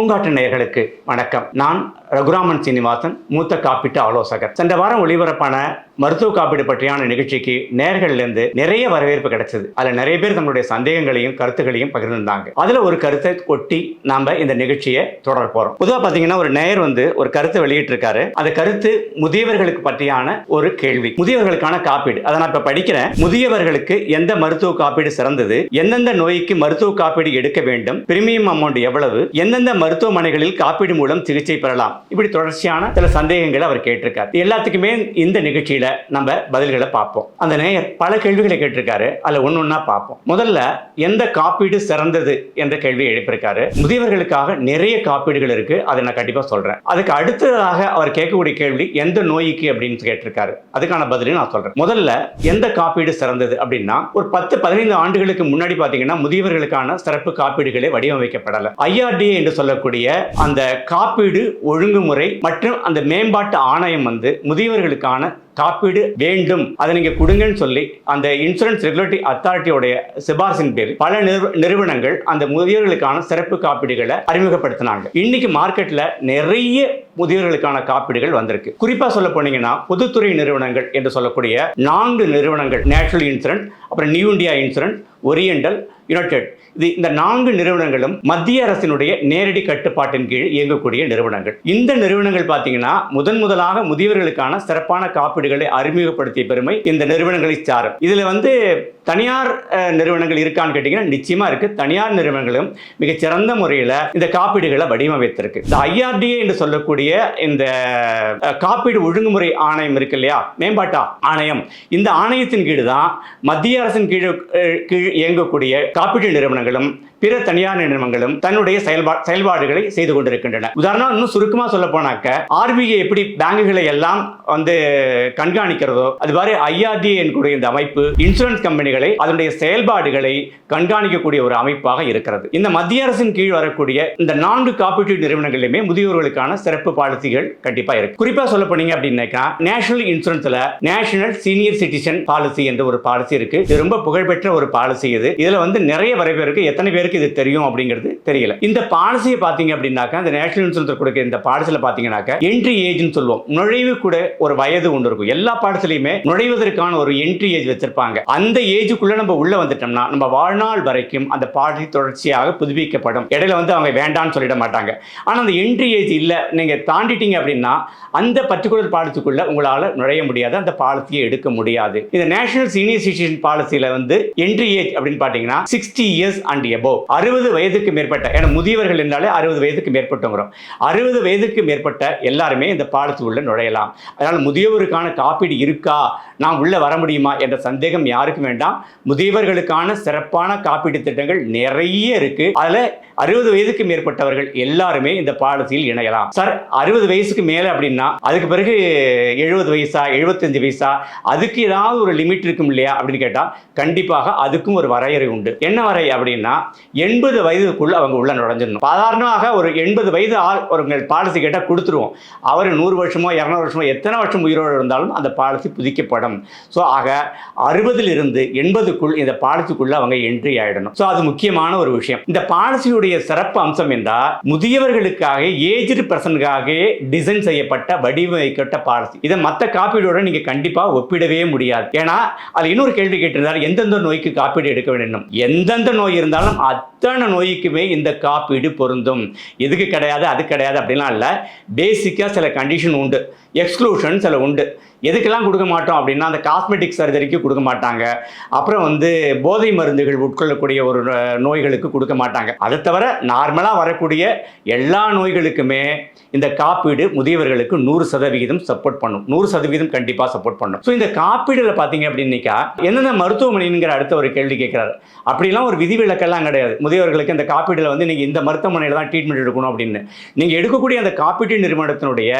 பூங்காற்று நேயர்களுக்கு வணக்கம். நான் ரகுராமன் சீனிவாசன் மூத்த காப்பீட்டு ஆலோசகர். சென்ற வாரம் ஒளிபரப்பான மருத்துவ காப்பீடு பற்றியான நிகழ்ச்சிக்கு நேயர்கள்லேருந்து நிறைய வரவேற்பு கிடைச்சது. அதில் நிறைய பேர் தங்களுடைய சந்தேகங்களையும் கருத்துக்களையும் பகிர்ந்திருந்தாங்க. அதில் ஒரு கருத்தை கொட்டி நாம இந்த நிகழ்ச்சியை தொடர போறோம். பொதுவாக பார்த்தீங்கன்னா ஒரு நேயர் வந்து ஒரு கருத்தை வெளியிட்டிருக்காரு. அந்த கருத்து முதியவர்களுக்கு பற்றியான ஒரு கேள்வி. முதியவர்களுக்கான காப்பீடு. அதை நான் இப்போ படிக்கிறேன். முதியவர்களுக்கு எந்த மருத்துவ காப்பீடு சிறந்தது? எந்தெந்த நோய்க்கு மருத்துவ காப்பீடு எடுக்க வேண்டும்? பிரீமியம் அமௌண்ட் எவ்வளவு? எந்தெந்த மருத்துவமனைகளில் காப்பீடு மூலம் சிகிச்சை பெறலாம்? இப்படி தொடர்ச்சியான சில சந்தேகங்களை அவர் கேட்டிருக்கார். எல்லாத்துக்குமே இந்த நிகழ்ச்சியில நம்ம பதில்களை பார்ப்போம். அந்த நேயர் பல கேள்விகளை கேட்டிருக்காரு. அதில் ஒன்று ஒன்றா பார்ப்போம். முதல்ல எந்த காப்பீடு சிறந்தது என்ற கேள்வி எழுப்பியிருக்காரு. முதியவர்களுக்காக நிறைய காப்பீடுகள் இருக்கு. அதை நான் கண்டிப்பாக சொல்றேன். அதுக்கு அடுத்ததாக அவர் கேட்கக்கூடிய கேள்வி எந்த நோய்க்கு அப்படின்னு கேட்டிருக்காரு. அதுக்கான பதிலையும் நான் சொல்றேன். முதல்ல எந்த காப்பீடு சிறந்தது அப்படின்னா ஒரு பத்து பதினைந்து ஆண்டுகளுக்கு முன்னாடி பார்த்தீங்கன்னா முதியவர்களுக்கான சிறப்பு காப்பீடுகளே வடிவமைக்கப்படலை. ஐஆர்டிஏ என்று சொல்லக்கூடிய அந்த காப்பீடு ஒழுங்குமுறை மற்றும் அந்த மேம்பாட்டு ஆணையம் வந்து முதியவர்களுக்கான காப்பீடு வேண்டும். அதை நீங்க கொடுங்கன்னு சொல்லி அந்த இன்சூரன்ஸ் ரெகுலேட்டரி அத்தாரிட்டியோடைய சிபாரிசின் பேர் பல நிறுவ- நிறுவனங்கள் அந்த முதியோர்களுக்கான சிறப்பு காப்பீடுகளை அறிமுகப்படுத்தினாங்க. இன்னைக்கு மார்க்கெட்ல நிறைய முதியோர்களுக்கான காப்பீடுகள் வந்திருக்கு. குறிப்பா சொல்ல போனீங்கன்னா பொதுத்துறை நிறுவனங்கள் என்று சொல்லக்கூடிய நான்கு நிறுவனங்கள் நேஷனல் இன்சூரன்ஸ் அப்புறம் new India insurance oriental united இது இந்த நான்கு நிறுவனங்களும் மத்திய அரசினுடைய நேரடி கட்டுப்பாட்டின் கீழ் இயங்கக்கூடிய நிறுவனங்கள். இந்த நிறுவனங்கள் பார்த்தீங்கன்னா முதன் முதலாக முதியவர்களுக்கான சிறப்பான காப்பீடுகளை அறிமுகப்படுத்திய பெருமை இந்த நிறுவனங்களை சாரும். இதுல வந்து தனியார் நிறுவனங்கள் இருக்கான்னு கேட்டீங்கன்னா நிச்சயமா இருக்கு. தனியார் நிறுவனங்களும் மிகச்சிறந்த முறையில் இந்த காப்பீடுகளை வடிவமைத்திருக்கு. இந்த ஐஆர்டிஏ என்று சொல்லக்கூடிய இந்த காப்பீடு ஒழுங்குமுறை ஆணையம் இருக்கு இல்லையா? மேம்பாட்டு ஆணையம். இந்த ஆணையத்தின் கீழ் தான் மத்திய அரசின் கீழ் கீழ் இயங்கக்கூடிய காப்பீட்டு நிறுவனங்களும் பிற தனியார் நிறுவனங்களும் தன்னுடைய செயல்பா செயல்பாடுகளை செய்து கொண்டிருக்கின்றன. உதாரணம் இன்னும் சுருக்கமா சொல்ல போனாக்க ஆர்பிஐ எப்படி பேங்குகளை எல்லாம் வந்து கண்காணிக்கிறதோ அது மாதிரி ஐஆர்டி என்கூடிய இந்த அமைப்பு இன்சூரன்ஸ் கம்பெனிகளை அதனுடைய செயல்பாடுகளை கண்காணிக்கக்கூடிய ஒரு அமைப்பாக இருக்கிறது. இந்த மத்திய அரசின் கீழ் வரக்கூடிய இந்த நான்கு காப்பீட்டு நிறுவனங்களிலுமே முதியோர்களுக்கான சிறப்பு பாலிசிகள் கண்டிப்பா இருக்கு. குறிப்பா சொல்ல போனீங்க அப்படின்னாக்கா நேஷனல் இன்சூரன்ஸ்ல நேஷனல் சீனியர் சிட்டிசன் பாலிசி என்ற ஒரு பாலிசி இருக்கு. இது ரொம்ப புகழ்பெற்ற ஒரு பாலிசி இது. இதுல வந்து நிறைய வரவேற்கு எத்தனை பேருக்கு இது தெரியும் அப்படிங்கிறது தெரியல. இந்த பாலிசியை பாத்தீங்க அப்படின்னாக்கா இந்த நேஷனல் இன்சூரன்ஸ் கொடுக்க இந்த பாலிசியில் பாத்தீங்கன்னாக்கா என்ட்ரி ஏஜ்னு சொல்லுவோம். நுழைவு கூட ஒரு வயது ஒன்று இருக்கும். எல்லா பாடத்திலையுமே நுழைவதற்கான ஒரு என்ட்ரி ஏஜ் வச்சிருப்பாங்க. அந்த ஏஜுக்குள்ள நம்ம உள்ள வந்துட்டோம்னா நம்ம வாழ்நாள் வரைக்கும் அந்த பாலிசி தொடர்ச்சியாக புதுப்பிக்கப்படும். இடையில வந்து அவங்க வேண்டாம்னு சொல்லிட மாட்டாங்க. ஆனா அந்த என்ட்ரி ஏஜ் இல்ல நீங்க தாண்டிட்டீங்க அப்படின்னா அந்த பர்டிகுலர் பாலிசிக்குள்ள உங்களால நுழைய முடியாது. அந்த பாலிசியை எடுக்க முடியாது. இந்த நேஷனல் சீனியர் சிட்டிசன் பாலிசியில வந்து என்ட்ரி ஏஜ் அப்படின்னு பாத்தீங்கன்னா சிக்ஸ்டி இயர்ஸ் அண்ட் எபோவ் அறுபது வயதுக்கு மேற்பட்ட ஏன்னா முதியவர்கள் என்றாலே அறுபது வயதுக்கு மேற்பட்டவங்கிறோம். அறுபது வயதுக்கு மேற்பட்ட எல்லாருமே இந்த பாலிசி நுழையலாம். அதனால் முதியவருக்கான காப்பீடு இருக்கா? நான் உள்ளே வர முடியுமா? என்ற சந்தேகம் யாருக்கும் வேண்டாம். முதியவர்களுக்கான சிறப்பான காப்பீடு திட்டங்கள் நிறைய இருக்கு. அதில் அறுபது வயதுக்கு மேற்பட்டவர்கள் எல்லாருமே இந்த பாலிசியில் இணையலாம். சார் அறுபது வயசுக்கு மேலே அப்படின்னா அதுக்கு பிறகு எழுபது வயசா எழுபத்தஞ்சு வயசா அதுக்கு ஏதாவது ஒரு லிமிட் இருக்கும் இல்லையா அப்படின்னு கேட்டால் கண்டிப்பாக அதுக்கும் ஒரு வரையறை உண்டு. என்ன வரை அப்படின்னா எண்பது வயதுக்குள்ள அவங்க உள்ள நுழைஞ்சிடணும். சாதாரணமாக ஒரு எண்பது வயது ஆள் ஒரு பாலிசி கேட்டால் கொடுத்துருவோம். அவர் நூறு வருஷமோ இரநூறு வருஷமோ எத்தனை வருஷம் உயிரோடு இருந்தாலும் அந்த பாலிசி புதிக்கப்படும். ஸோ ஆக அறுபதிலிருந்து எண்பதுக்குள் இந்த பாலிசிக்குள்ள அவங்க என்ட்ரி ஆகிடணும் ஸோ அது முக்கியமான ஒரு விஷயம். இந்த பாலிசியுடைய சிறப்பு அம்சம் என்றால் முதியவர்களுக்காக ஏஜ்டு பர்சனுக்காக டிசைன் செய்யப்பட்ட வடிவமைக்கப்பட்ட பாலிசி இதை மற்ற காப்பீடோட நீங்கள் கண்டிப்பாக ஒப்பிடவே முடியாது. ஏன்னா அது இன்னொரு கேள்வி கேட்டிருந்தார் எந்தெந்த நோய்க்கு காப்பீடு எடுக்க வேண்டும்? எந்தெந்த நோய் இருந்தாலும் அத்தனை நோய்க்குமே இந்த காப்பீடு பொருந்தும். எதுக்கு கிடையாது அது கிடையாது அப்படிலாம் இல்லை. பேசிக்காக சில கண்டிஷன் உண்டு. எக்ஸ்க்ளூஷன் சில உண்டு. எதுக்கெல்லாம் கொடுக்க மாட்டோம் அப்படின்னா அந்த காஸ்மெட்டிக் சர்ஜரிக்கு கொடுக்க மாட்டாங்க. அப்புறம் வந்து போதை மருந்துகள் உட்கொள்ளக்கூடிய ஒரு நோய்களுக்கு கொடுக்க மாட்டாங்க. அதை தவிர நார்மலாக வரக்கூடிய எல்லா நோய்களுக்குமே இந்த காப்பீடு முதியவர்களுக்கு நூறு சதவிகிதம் சப்போர்ட் பண்ணும். நூறு சதவீதம் கண்டிப்பாக சப்போர்ட் பண்ணும். ஸோ இந்த காப்பீடுல பார்த்தீங்க அப்படின்னாக்கா என்னென்ன மருத்துவமனைங்கிற அடுத்த ஒரு கேள்வி கேட்குறாரு அப்படிலாம் ஒரு விதிவிலக்கெல்லாம் கிடையாது. முதியவர்களுக்கு இந்த காப்பீடுல வந்து நீங்கள் இந்த மருத்துவமனையில் தான் ட்ரீட்மெண்ட் எடுக்கணும் அப்படின்னு. நீங்கள் எடுக்கக்கூடிய அந்த காப்பீட்டு நிறுவனத்தினுடைய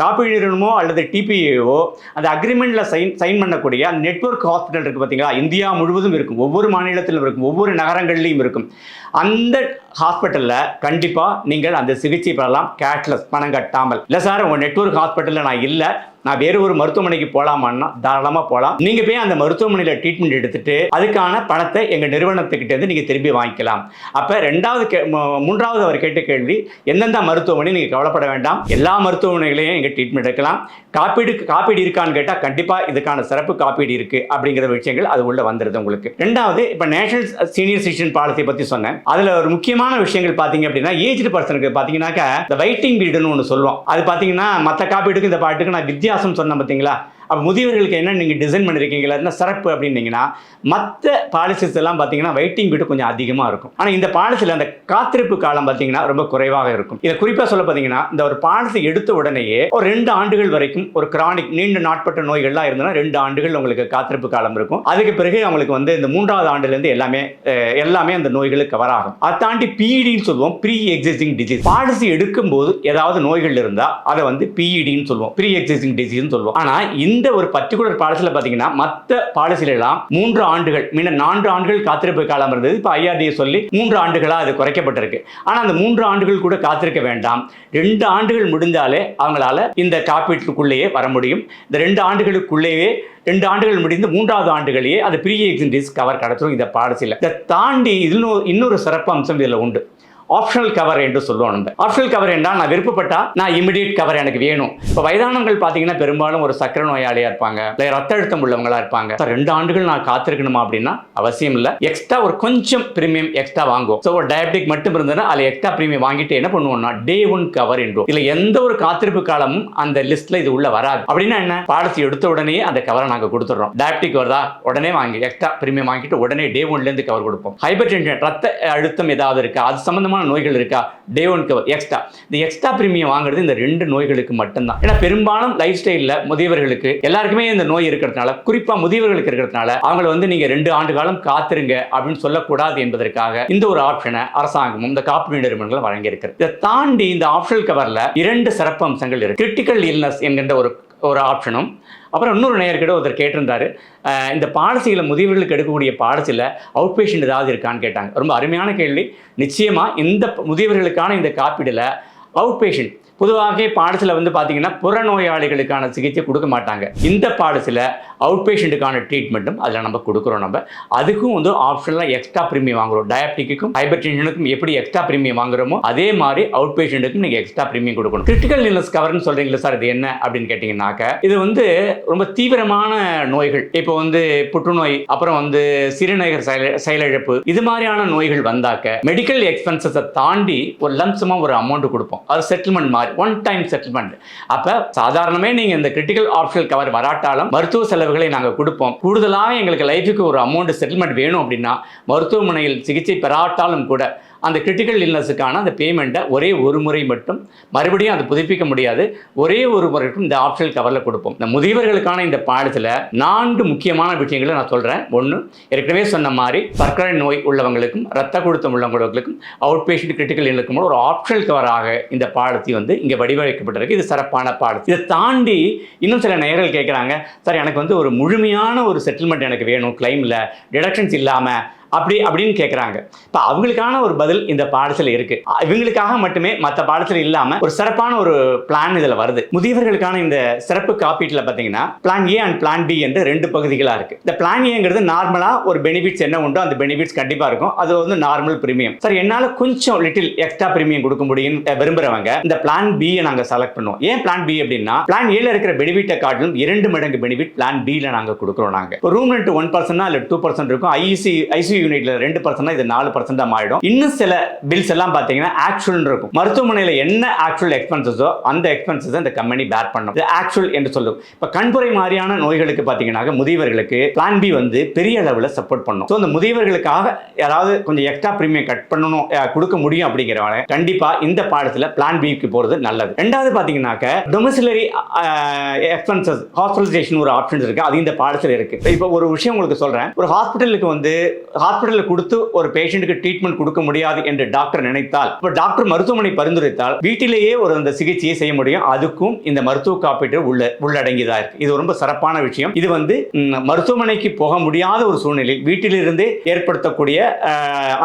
காப்பீடு நிறுவனமோ அல்லது டிபிஏவோ அந்த அக்ரிமெண்டில் சைன் சைன் பண்ணக்கூடிய அந்த நெட்வொர்க் ஹாஸ்பிட்டல் இருக்குது பார்த்தீங்களா? இந்தியா முழுவதும் இருக்கும். ஒவ்வொரு மாநிலத்திலும் இருக்கும். ஒவ்வொரு நகரங்கள்லையும் இருக்கும். அந்த ஹாஸ்பிட்டலில் கண்டிப்பாக நீங்கள் அந்த சிகிச்சை பெறலாம். கேஷ்லெஸ் பணம் கட்டாமல். இல்லை சார் உங்கள் நெட்வொர்க் ஹாஸ்பிட்டலில் நான் இல்லை. நான் வேறு ஒரு மருத்துவமனைக்கு போகலாமான்னா தாராளமாக போகலாம் நீங்கள் போய் அந்த மருத்துவமனையில் ட்ரீட்மெண்ட் எடுத்துட்டு அதுக்கான பணத்தை எங்கள் நிறுவனத்துக்கிட்டேருந்து நீங்கள் திரும்பி வாங்கிக்கலாம். அப்போ ரெண்டாவது கே மூன்றாவது அவர் கேட்ட கேள்வி எந்தெந்த மருத்துவமனை நீங்கள் கவலைப்பட வேண்டாம். எல்லா மருத்துவமனைகளையும் எங்கள் ட்ரீட்மெண்ட் எடுக்கலாம். காப்பீடு காப்பீடு இருக்கான்னு கேட்டால் கண்டிப்பாக இதுக்கான சிறப்பு காப்பீடு இருக்குது அப்படிங்கிற விஷயங்கள் அது உள்ள வந்துடுது உங்களுக்கு. ரெண்டாவது இப்போ நேஷனல் சீனியர் சிட்டிசன் பாலிசி பற்றி சொன்னேன். அதில் ஒரு முக்கியமான விஷயங்கள் பார்த்தீங்க அப்படின்னா ஏஜ்டு பர்சனுக்கு பார்த்தீங்கன்னாக்கா இந்த வெயிட்டிங் பீடுன்னு ஒன்று சொல்லுவோம். அது பார்த்தீங்கன்னா மற்ற காப்பீடுக்கு இந்த பாட்டுக்கு நான் வித்தியாசம் சொன்னேன் பார்த்தீங்களா அப்போ முதியவர்களுக்கு என்ன நீங்கள் டிசைன் பண்ணியிருக்கீங்களா என்ன சிறப்பு அப்படின்னீங்கன்னா மற்ற பாலிசிஸ் எல்லாம் பார்த்தீங்கன்னா வெயிட்டிங் பீடு கொஞ்சம் அதிகமாக இருக்கும். ஆனால் இந்த பாலிசியில் அந்த காத்திருப்பு காலம் பார்த்தீங்கன்னா ரொம்ப குறைவாக இருக்கும். இதை குறிப்பாக சொல்ல பார்த்தீங்கன்னா இந்த ஒரு பாலிசி எடுத்த உடனேயே ஒரு ரெண்டு ஆண்டுகள் வரைக்கும் ஒரு கிரானிக் நீண்ட நாட்பட்ட நோய்கள்லாம் இருந்ததுன்னா ரெண்டு ஆண்டுகள் உங்களுக்கு காத்திருப்பு காலம் இருக்கும். அதுக்கு பிறகு அவங்களுக்கு வந்து இந்த மூன்றாவது ஆண்டுலேருந்து எல்லாமே எல்லாமே அந்த நோய்களுக்கு கவர் ஆகும் அதை தாண்டி பிஇடின்னு சொல்லுவோம் ப்ரீ எக்ஸிஸ்டிங் டிசீஸ் பாலிசி எடுக்கும்போது ஏதாவது நோய்கள் இருந்தால் அதை வந்து பிஇடின்னு சொல்லுவோம். ப்ரீ எக்ஸிஸ்டிங் டிசீஸ்னு சொல்லுவோம். ஆனால் இந்த இந்த ஒரு பர்டிகுலர் பாலிசியில் பார்த்தீங்கன்னா மற்ற பாலிசிலெல்லாம் மூன்று ஆண்டுகள் முன்ன நான்கு ஆண்டுகள் காத்திருப்பு காலம் இருந்தது. இப்போ ஐஆர்டியை சொல்லி மூன்று ஆண்டுகளாக அது குறைக்கப்பட்டிருக்கு. ஆனால் அந்த மூன்று ஆண்டுகள் கூட காத்திருக்க வேண்டாம். ரெண்டு ஆண்டுகள் முடிந்தாலே அவங்களால இந்த காப்பீட்டுக்குள்ளேயே வர முடியும். இந்த ரெண்டு ஆண்டுகளுக்குள்ளேயே ரெண்டு ஆண்டுகள் முடிந்து மூன்றாவது ஆண்டுகளையே அது ப்ரீ எக்ஸின் கவர் கடத்தும் இந்த பாலிசியில் இதை தாண்டி இன்னொரு இன்னொரு சிறப்பு அம்சம் இதில் உண்டு. ஆப்ஷனல் கவர் என்று சொல்லுவோம் நம்ம ஆப்ஷனல் கவர் என்றால் நான் விருப்பப்பட்டா நான் இமிடியேட் கவர் எனக்கு வேணும். இப்போ வயதானவங்கள் பார்த்தீங்கன்னா பெரும்பாலும் ஒரு சக்கரை நோயாளியா இருப்பாங்க. இல்லை ரத்த அழுத்தம் உள்ளவங்களா இருப்பாங்க. ரெண்டு ஆண்டுகள் நான் காத்திருக்கணுமா அப்படின்னா அவசியம் இல்லை. எக்ஸ்ட்ரா ஒரு கொஞ்சம் பிரீமியம் எக்ஸ்ட்ரா வாங்குவோம். ஸோ ஒரு டயபெட்டிக் மட்டும் இருந்ததுன்னா அதில் எக்ஸ்ட்ரா பிரீமியம் வாங்கிட்டு என்ன பண்ணுவோம்னா டே ஒன் கவர் என்றும் இல்லை எந்த ஒரு காத்திருப்பு காலமும் அந்த லிஸ்ட்ல இது உள்ள வராது. அப்படின்னா என்ன? பாலிசி எடுத்த உடனே அந்த கவரை நாங்கள் கொடுத்துட்றோம். டயபெட்டிக் வருதா? உடனே வாங்கி எக்ஸ்ட்ரா பிரீமியம் வாங்கிட்டு உடனே டே ஒன்லேருந்து கவர் கொடுப்போம். ஹைபர் டென்ஷன் ரத்த அழுத்தம் ஏதாவது இருக்கா? அது சம்பந்தமான நோய்கள் இருக்கா? டே ஒன் கவர் எக்ஸ்ட்ரா இந்த எக்ஸ்ட்ரா பிரீமியம் வாங்குறது இந்த ரெண்டு நோய்களுக்கு மட்டும்தான். ஏன்னா பெரும்பாலும் லைஃப் ஸ்டைலில் முதியவர்களுக்கு எல்லாருக்குமே இந்த நோய் இருக்கிறதுனால குறிப்பாக முதியவர்களுக்கு இருக்கிறதுனால அவங்கள வந்து நீங்கள் ரெண்டு ஆண்டு காலம் காத்திருங்க அப்படின்னு சொல்லக்கூடாது என்பதற்காக இந்த ஒரு ஆப்ஷனை அரசாங்கமும் இந்த காப்பீடு நிறுவனங்களும் வழங்கியிருக்கிறது. இதை தாண்டி இந்த ஆப்ஷனல் கவரில் இரண்டு சிறப்பு அம்சங்கள் இருக்கு. கிரிட்டிக்கல் இல்னஸ் என்கின்ற ஒரு ஒரு ஆப்ஷனும் அப்புறம் இன்னொரு நேயர்கிட்ட ஒருத்தர் கேட்டிருந்தாரு இந்த பாலிசியில் முதியவர்களுக்கு எடுக்கக்கூடிய பாலிசியில் அவுட் பேஷண்ட் ஏதாவது இருக்கான்னு கேட்டாங்க. ரொம்ப அருமையான கேள்வி. நிச்சயமாக இந்த முதியவர்களுக்கான இந்த காப்பீடில் அவுட் பேஷண்ட் பொதுவாக பாலிசியில் வந்து பார்த்தீங்கன்னா புறநோயாளிகளுக்கான சிகிச்சை கொடுக்க மாட்டாங்க. இந்த பாலிசியில் அவுட் பேஷண்ட்டுக்கான ட்ரீட்மெண்ட்டும் அதில் நம்ம கொடுக்குறோம் நம்ம. அதுக்கும் வந்து ஆப்ஷனலாக எக்ஸ்ட்ரா ப்ரீமியம் வாங்குறோம். டயபெட்டிக்கும் ஹைப்பர் டென்ஷனுக்கும் எப்படி எக்ஸ்ட்ரா ப்ரீமியம் வாங்குறோமோ அதே மாதிரி அவுட் பேஷண்ட்டுக்கும் நீங்கள் எக்ஸ்ட்ரா ப்ரீமியம் கொடுக்கணும் கிரிட்டிக்கல் இல்னஸ் கவர்னு சொல்கிறீங்களா சார் இது என்ன அப்படின்னு கேட்டிங்கன்னாக்க இது வந்து ரொம்ப தீவிரமான நோய்கள். இப்போ வந்து புற்றுநோய் அப்புறம் வந்து சிறுநீரக செயல செயலிழப்பு இது மாதிரியான நோய்கள் வந்தாக்க மெடிக்கல் எக்ஸ்பென்சஸை தாண்டி ஒரு லம்சமாக ஒரு அமௌண்ட் கொடுப்போம். அது செட்டில்மெண்ட் மாதிரி. ஒன் டைம் செட்டில்மெண்ட் அப்போ சாதாரணமே நீங்கள் இந்த கிரிட்டிக்கல் ஆப்ஷனல் கவர் வராட்டாலும் மருத்துவ செலவுகளை நாங்கள் கொடுப்போம். கூடுதலாக எங்களுக்கு லைஃபுக்கு ஒரு அமௌண்ட் செட்டில்மெண்ட் வேணும் அப்படின்னா மருத்துவமனையில் சிகிச்சை பெறாட்டாலும் கூட அந்த கிரிட்டிக்கல் இல்னஸுக்கான அந்த பேமெண்ட்டை ஒரே ஒரு முறை மட்டும் மறுபடியும் அதை புதுப்பிக்க முடியாது. ஒரே ஒரு முறை மட்டும் இந்த ஆப்ஷனல் கவரில் கொடுப்போம். இந்த முதியவர்களுக்கான இந்த பாடத்தில் நான்கு முக்கியமான விஷயங்களை நான் சொல்கிறேன் ஒன்று ஏற்கனவே சொன்ன மாதிரி சர்க்கரை நோய் உள்ளவங்களுக்கும் ரத்த கொடுத்தம் உள்ளவங்களுக்கும் அவுட் பேஷண்ட் கிரிட்டிக்கல் இல்னஸுக்கும் ஒரு ஆப்ஷனல் கவராக இந்த பாடத்தை வந்து இங்கே வடிவமைக்கப்பட்டிருக்கு. இது சிறப்பான பாடம் இதை தாண்டி இன்னும் சில நேரங்கள் கேட்குறாங்க சார் எனக்கு வந்து ஒரு முழுமையான ஒரு செட்டில்மெண்ட் எனக்கு வேணும். கிளைமில் டிடக்ஷன்ஸ் இல்லாமல் அப்படி அப்படின்னு கேட்குறாங்க இப்போ அவங்களுக்கான ஒரு பதில் இந்த பாடத்தில் இருக்கு. இவங்களுக்காக மட்டுமே மற்ற பாடத்தில் இல்லாமல் ஒரு சிறப்பான ஒரு பிளான் இதில் வருது. முதியவர்களுக்கான இந்த சிறப்பு காப்பீட்டில் பார்த்தீங்கன்னா plan A and plan B என்று ரெண்டு பகுதிகளாக இருக்கு. இந்த பிளான் ஏங்கிறது நார்மலாக ஒரு பெனிஃபிட்ஸ் என்ன உண்டோ அந்த பெனிஃபிட்ஸ் கண்டிப்பாக இருக்கும். அது வந்து நார்மல் பிரீமியம் சார் என்னால் கொஞ்சம் லிட்டில் எக்ஸ்ட்ரா பிரீமியம் கொடுக்க முடியும் விரும்புகிறவங்க இந்த பிளான் பியை நாங்கள் செலக்ட் பண்ணுவோம். ஏன் பிளான் பி அப்படின்னா பிளான் ஏல இருக்கிற பெனிஃபிட்டை காட்டிலும் இரண்டு மடங்கு பெனிஃபிட் பிளான் பியில் நாங்கள் கொடுக்குறோம் நாங்கள் ரூம் ரெண்ட் ஒன் பர்சன்ட்னா இல்லை டூ பர்சன்ட் இருக்கும். ஐசி ஐசி யூனிட்ல ரெண்டு பர்சன்ட் இது நாலு பர்சன்டா மாறிடும். இன்னும் சில பில்ஸ் எல்லாம் பாத்தீங்கன்னா ஆக்சுவல் இருக்கும். மருத்துவமனையில் என்ன ஆக்சுவல் எக்ஸ்பென்சஸோ அந்த எக்ஸ்பென்சஸ் இந்த கம்பெனி பேர் பண்ணும். இது ஆக்சுவல் என்று சொல்லும். இப்போ கண்புரை மாதிரியான நோய்களுக்கு பாத்தீங்கன்னா முதியவர்களுக்கு பிளான் பி வந்து பெரிய அளவில் சப்போர்ட் பண்ணும். ஸோ அந்த முதியவர்களுக்காக யாராவது கொஞ்சம் எக்ஸ்ட்ரா பிரீமியம் கட் பண்ணணும் கொடுக்க முடியும் அப்படிங்கிறவங்க கண்டிப்பா இந்த பாடத்தில் பிளான் பிக்கு போகிறது நல்லது. ரெண்டாவது பார்த்தீங்கன்னாக்க டொமிசிலரி எக்ஸ்பென்சஸ் ஹாஸ்பிட்டலைசேஷன் ஒரு ஆப்ஷன் இருக்கு. அது இந்த பாடத்தில் இருக்கு. இப்போ ஒரு விஷயம் உங்களுக்கு சொல்றேன். ஒரு ஹாஸ்பிட்டலுக்கு வந்து ஹாஸ்பிட்டலில் கொடுத்து ஒரு பேஷண்ட்டுக்கு ட்ரீட்மெண்ட் கொடுக்க முடியாது என்று டாக்டர் நினைத்தால் இப்போ டாக்டர் மருத்துவமனை பரிந்துரைத்தால் வீட்டிலேயே ஒரு அந்த சிகிச்சையை செய்ய முடியும். அதுக்கும் இந்த மருத்துவ காப்பீடு உள்ள உள்ளடங்கியதா இருக்கு. இது ரொம்ப சிறப்பான விஷயம். இது வந்து மருத்துவமனைக்கு போக முடியாத ஒரு சூழ்நிலையில் வீட்டிலிருந்தே ஏற்படுத்தக்கூடிய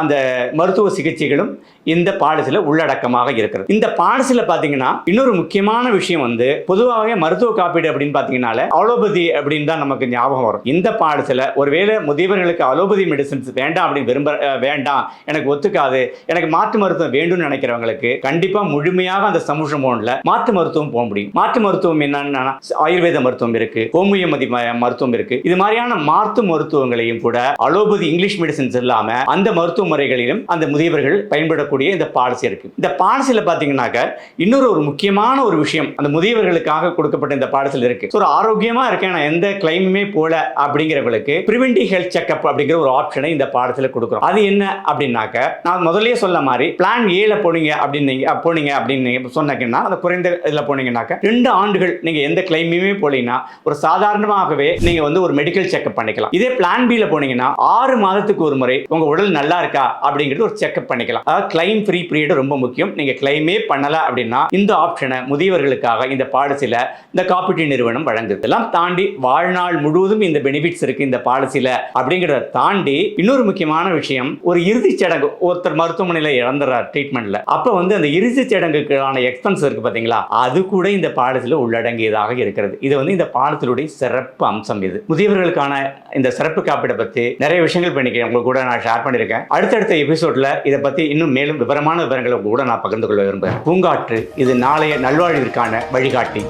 அந்த மருத்துவ சிகிச்சைகளும் இந்த பாலிசியில உள்ளடக்கமாக இருக்கிறது. இந்த பாலிசியில பாத்தீங்கன்னா இன்னொரு முக்கியமான விஷயம் வந்து பொதுவாகவே மருத்துவ காப்பீடு அப்படின்னு பாத்தீங்கன்னால அலோபதி அப்படின்னு தான் நமக்கு ஞாபகம் வரும். இந்த பாலிசியில ஒருவேளை முதியவர்களுக்கு அலோபதி மெடிசின்ஸ் வேண்டாம் அப்படின்னு விரும்ப வேண்டாம் எனக்கு ஒத்துக்காது எனக்கு மாற்று மருத்துவம் வேண்டும்னு நினைக்கிறவங்களுக்கு கண்டிப்பா முழுமையாக அந்த சமூகம் போன்ல மாற்று மருத்துவம் போக முடியும். மாற்று மருத்துவம் என்னன்னா ஆயுர்வேத மருத்துவம் இருக்கு ஹோமியோபதி மருத்துவம் இருக்கு. இது மாதிரியான மாற்று மருத்துவங்களையும் கூட அலோபதி இங்கிலீஷ் மெடிசின்ஸ் இல்லாம அந்த மருத்துவ முறைகளிலும் அந்த முதியவர்கள் பயன்படக்கூடிய இந்த பாலிசி இருக்கு. இந்த பாலிசியில பாத்தீங்கன்னாக்க இன்னொரு ஒரு முக்கியமான ஒரு விஷயம் அந்த முதியவர்களுக்காக கொடுக்கப்பட்ட இந்த பாலிசியில் இருக்கு. ஒரு ஆரோக்கியமா இருக்கேன் நான் எந்த கிளைமுமே போல அப்படிங்கிறவங்களுக்கு பிரிவென்டிவ் ஹெல்த் செக்அப் அப்படிங்கிற ஒரு ஆப்ஷனை இந்த பாடத்துல கொடுக்குறோம். அது என்ன அப்படின்னாக்க நான் முதல்லயே சொல்ல மாதிரி பிளான் ஏல போனீங்க அப்படின்னு போனீங்க அப்படின்னு சொன்னீங்கன்னா அந்த குறைந்த இதில் போனீங்கன்னாக்க ரெண்டு ஆண்டுகள் நீங்க எந்த கிளைமுமே போலீங்கன்னா ஒரு சாதாரணமாகவே நீங்க வந்து ஒரு மெடிக்கல் செக்அப் பண்ணிக்கலாம். இதே பிளான் பில போனீங்கன்னா ஆறு மாதத்துக்கு ஒரு முறை உங்க உடல் நல்லா இருக்கா அப்படிங்கிறது ஒரு செக்அப் பண்ணிக்கலாம். அதாவது கிளைம் ஃப்ரீ பீரியடு ரொம்ப முக்கியம். நீங்கள் கிளைமே பண்ணல அப்படின்னா இந்த ஆப்ஷனை முதியவர்களுக்காக இந்த பாலிசியில இந்த காப்பீட்டு நிறுவனம் வழங்குது. தாண்டி வாழ்நாள் முழுவதும் இந்த பெனிஃபிட்ஸ் இருக்கு இந்த பாலிசியில அப்படிங்கிறத தாண்டி இன்னொரு முக்கியமான விஷயம் ஒரு இறுதிச் சடங்கு. ஒருத்தர் மருத்துவமனையில் இறந்துறார் ட்ரீட்மெண்ட்ல அப்போ வந்து அந்த இறுதிச் சடங்குக்கான எக்ஸ்பென்ஸ் இருக்கு பார்த்தீங்களா அது கூட இந்த பாலிசியில் உள்ளடங்கியதாக இருக்கிறது. இது வந்து இந்த பாலிசிலுடைய சிறப்பு அம்சம் இது. முதியவர்களுக்கான இந்த சிறப்பு காப்பீடை பற்றி நிறைய விஷயங்கள் பண்ணிக்கிறேன் உங்களுக்கு கூட நான் ஷேர் பண்ணியிருக்கேன். அடுத்தடுத்த எபிசோட்ல இதை பற்றி இன்னும் மேலும் விவரமான விவரங்களை உங்க கூட நான் பகிர்ந்து கொள்ள விரும்புகிறேன். பூங்காற்று இது நாளைய நல்வாழ்விற்கான வழிகாட்டி.